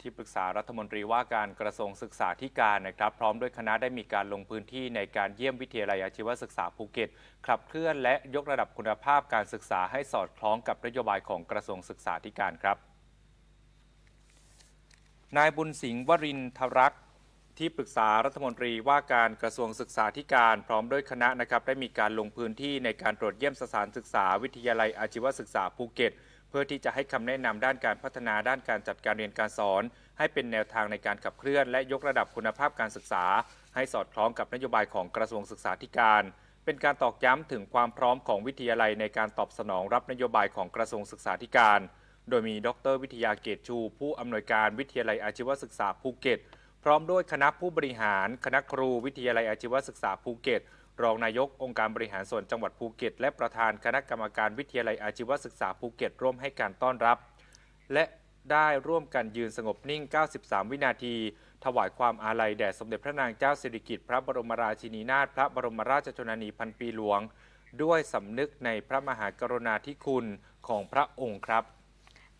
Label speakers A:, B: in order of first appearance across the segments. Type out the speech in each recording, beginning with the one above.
A: ที่ปรึกษารัฐมนตรีว่าการกระทรวงศึกษาธิการนะครับ พร้อมด้วยคณะได้มีการลงพื้นที่ในการเยี่ยมวิทยาลัยอาชีวศึกษาภูเก็ตขับเคลื่อนและยกระดับคุณภาพการศึกษาให้สอดคล้องกับนโยบายของกระทรวงศึกษาธิการครับ นายบุญสิงห์วรินทรักษ์ที่ปรึกษารัฐมนตรีว่าการกระทรวงศึกษาธิการพร้อมด้วยคณะนะครับได้มีการลงพื้นที่ในการตรวจเยี่ยมสถานศึกษาวิทยาลัยอาชีวศึกษาภูเก็ต เพื่อที่จะให้คำแนะนำด้านการพัฒนาด้านการจัดการเรียนการสอน ให้เป็นแนวทางในการขับเคลื่อน และยกระดับคุณภาพการศึกษา ให้สอดคล้องกับนโยบายของกระทรวงศึกษาธิการ เป็นการตอกย้ำถึงความพร้อมของวิทยาลัยในการตอบสนองรับนโยบายของกระทรวงศึกษาธิการ โดยมีดร วิทยาเกตชู ผู้อำนวยการวิทยาลัยอาชีวศึกษาภูเก็ต พร้อมด้วยคณะผู้บริหาร คณะครูวิทยาลัยอาชีวศึกษาภูเก็ต รองนายกองค์การบริหารส่วนจังหวัดภูเก็ต และประธานคณะกรรมการวิทยาลัยอาชีวศึกษาภูเก็ตร่วมให้การต้อนรับ และได้ร่วมกันยืนสงบนิ่ง 93 วินาที ถวายความอาลัยแด่สมเด็จพระนางเจ้าสิริกิติ์พระบรมราชินีนาถพระบรมราชชนนีพันปีหลวง ด้วยสำนึกในพระมหากรุณาธิคุณของพระองค์ครับ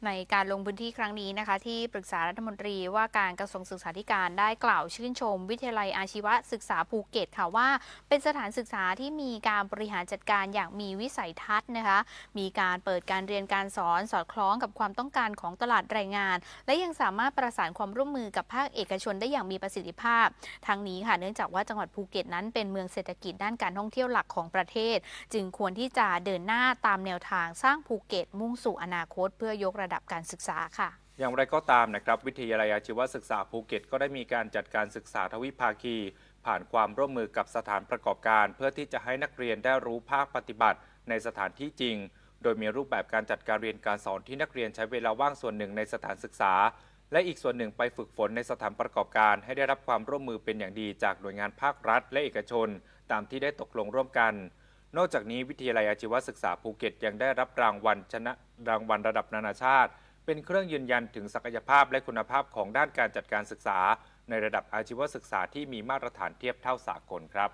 B: ในการลงพื้นที่ครั้งนี้นะคะ ที่ปรึกษารัฐมนตรีว่าการกระทรวงศึกษาธิการได้กล่าวชื่นชม วิทยาลัยอาชีวศึกษาภูเก็ตค่ะว่า เป็นสถานศึกษาที่มีการบริหารจัดการอย่างมีวิสัยทัศน์นะคะ มีการเปิดการเรียนการสอนสอดคล้องกับความต้องการของตลาดแรงงาน และยังสามารถประสานความร่วมมือกับภาคเอกชนได้อย่างมีประสิทธิภาพ ทั้งนี้ค่ะเนื่องจากว่าจังหวัดภูเก็ตนั้นเป็นเมืองเศรษฐกิจด้านการท่องเที่ยวหลักของประเทศ จึงควรที่จะเดินหน้าตามแนวทางสร้างภูเก็ตมุ่งสู่อนาคต เพื่อยกระระดับการศึกษาค่ะ
A: อย่างไรก็ตามนะครับวิทยาลัยอาชีวศึกษาภูเก็ต ก็ได้มีการจัดการศึกษาทวิภาคี ผ่านความร่วมมือกับสถานประกอบการ เพื่อที่จะให้นักเรียนได้รู้ภาคปฏิบัติในสถานที่จริง โดยมีรูปแบบการจัดการเรียนการสอนที่นักเรียนใช้เวลาว่างส่วนหนึ่งในสถานศึกษา และอีกส่วนหนึ่งไปฝึกฝนในสถานประกอบการ ให้ได้รับความร่วมมือเป็นอย่างดีจากหน่วยงานภาครัฐ และเอกชน ตามที่ได้ตกลงร่วมกัน นอกจากนี้วิทยาลัยอาชีวศึกษาภูเก็ตยังได้รับรางวัลชนะรางวัลระดับนานาชาติ เป็นเครื่องยืนยันถึงศักยภาพและคุณภาพของด้านการจัดการศึกษา ในระดับอาชีวศึกษาที่มีมาตรฐานเทียบเท่าสากลครับ